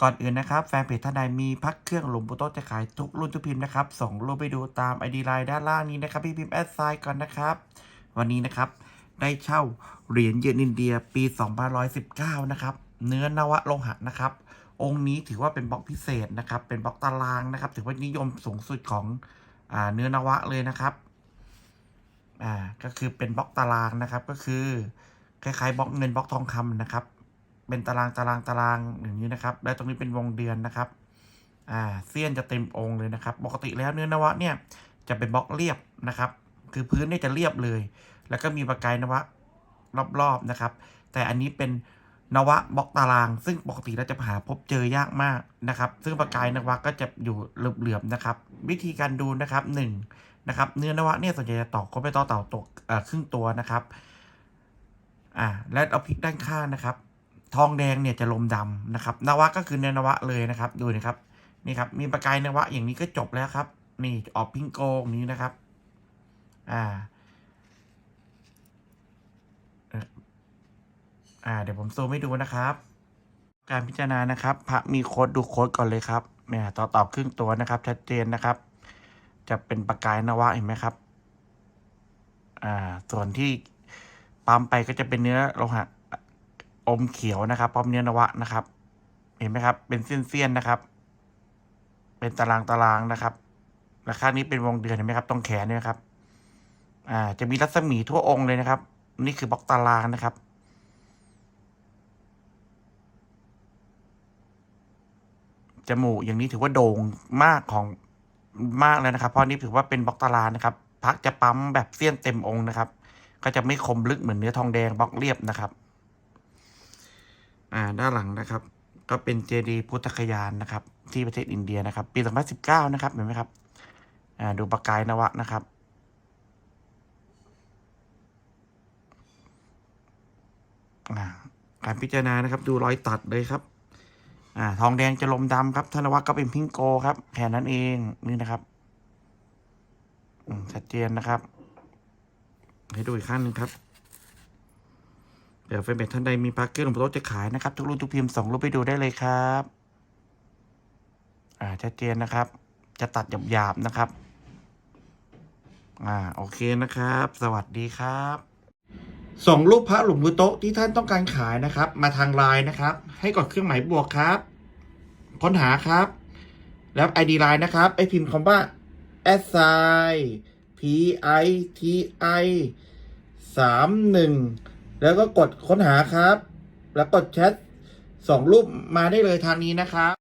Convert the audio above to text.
ก่อนอื่นนะครับแฟนเพจท่านใดมีพักเครื่องหลวงปู่โต๊ะจะขายทุกรุ่นทุกพิมพ์นะครับส่งรูปไปดูตามไอดีไลน์ด้านล่างนี้นะครับ พี่พิมพ์แอดไซน์ก่อนนะครับ วันนี้นะครับ ได้เช่าเหรียญเยนอินเดียปี2519 นะครับ เนื้อนวะโลหะนะครับ องค์นี้ถือว่าเป็นบล็อกพิเศษนะครับ เป็นบล็อกตารางนะครับ ถือว่านิยมสูงสุดของอเนื้อนวะเลยนะครับอ่าก็คือเป็นบล็อกตารางนะครับก็คือคล้ายๆบล็อกเงินบล็อกทองคำนะครับ เป็นตารางตารางตารางอย่างนี้นะครับ และตรงนี้เป็นวงเดือนนะครับอ่าเสี้ยนจะเต็มองค์เลยนะครับ ปกติแล้วเนื้อนวะเนี่ยจะเป็นบล็อกเรียบนะครับ คือพื้นเนี่ยจะเรียบเลย แล้วก็มีประกายนวะรอบๆนะครับ แต่อันนี้เป็นนวะบล็อกตาราง ซึ่งปกติเราจะหาพบเจอยากมากนะครับ ซึ่งประกายนวะก็จะอยู่เหลือบๆนะครับ วิธีการดูนะครับหนึ่งนะครับเนื้อนวะเนี่ยส่วนใหญ่จะตอกก็ไปต่อเต่าตกเอ่อครึ่งตัวนะครับอ่าและเอาพลิกด้านข้างนะครับ ทองแดงเนี่ยจะลมดำนะครับนวะก็คือเนนวะเลยนะครับ ดูนะครับนี่ครับ มีประกายนวะอย่างนี้ก็จบแล้วครับ นี่ออกพิงโกงนี้นะครับ อ่าอ่าเดี๋ยวผมซูมให้ดูนะครับ การพิจารณานะครับ พระมีโค้ดดูโค้ดก่อนเลยครับเนี่ยต่อตอบครึ่งตัวนะครับ ชัดเจนนะครับ จะเป็นประกายนวะเห็นไหมครับ อ่า ส่วนที่ปั๊มไปก็จะเป็นเนื้อโลหะ อมเขียวนะครับ พร้อมเนื้อนวะนะครับ เห็นไหมครับ เป็นเส้นๆนะครับ เป็นตารางตารางนะครับและข้างนี้เป็นวงเดือนเห็นไหมครับ ตรงแขนเนี่ยครับ อ่า จะมีรัศมีทั่วองค์เลยนะครับ นี่คือบล็อกตารางนะครับจมูกอย่างนี้ถือว่าโด่งมากของมากเลยนะครับ เพราะนี่ถือว่าเป็นบล็อกตารางนะครับพักจะปั๊มแบบเสี้ยนเต็มองค์นะครับ ก็จะไม่คมลึกเหมือนเนื้อทองแดงบล็อกเรียบนะครับ อ่าด้านหลังนะครับ ก็เป็นเจดีย์พุทธคยานนะครับ ที่ประเทศอินเดียนะครับ ปี 2019 นะครับเห็นไหมครับอ่าดูประกายนวะนะครับอ่าการพิจารณานะครับ ดูรอยตัดเลยครับอ่าทองแดงจะลมดำครับธนวัฒน์ก็เป็นพิงโกครับแค่นั้นเองนี่นะครับชัดเจนนะครับ ให้ดูอีกขั้นหนึ่งครับ เดี๋ยวแฟนเพจท่านใดมีปลั๊กเกอร์หลวงพ่อโตจะขายนะครับ ทุกรุ่นทุกพิมพ์ส่งรูปไปดูได้เลยครับ อ่าชัดเจนนะครับ จะตัดหยาบๆนะครับ อ่าโอเคนะครับ สวัสดีครับส่งรูปพระหลวงปู่โต๊ะที่ท่านต้องการขายนะครับ มาทางไลน์นะครับ ให้กดเครื่องหมายบวกครับ ค้นหาครับ แล้ว ID ไลน์นะครับไอพิมพ์คำว่า s i p i t i สามหนึ่ง แล้วก็กดค้นหาครับ แล้วกดแชทส่งรูปมาได้เลยทางนี้นะครับ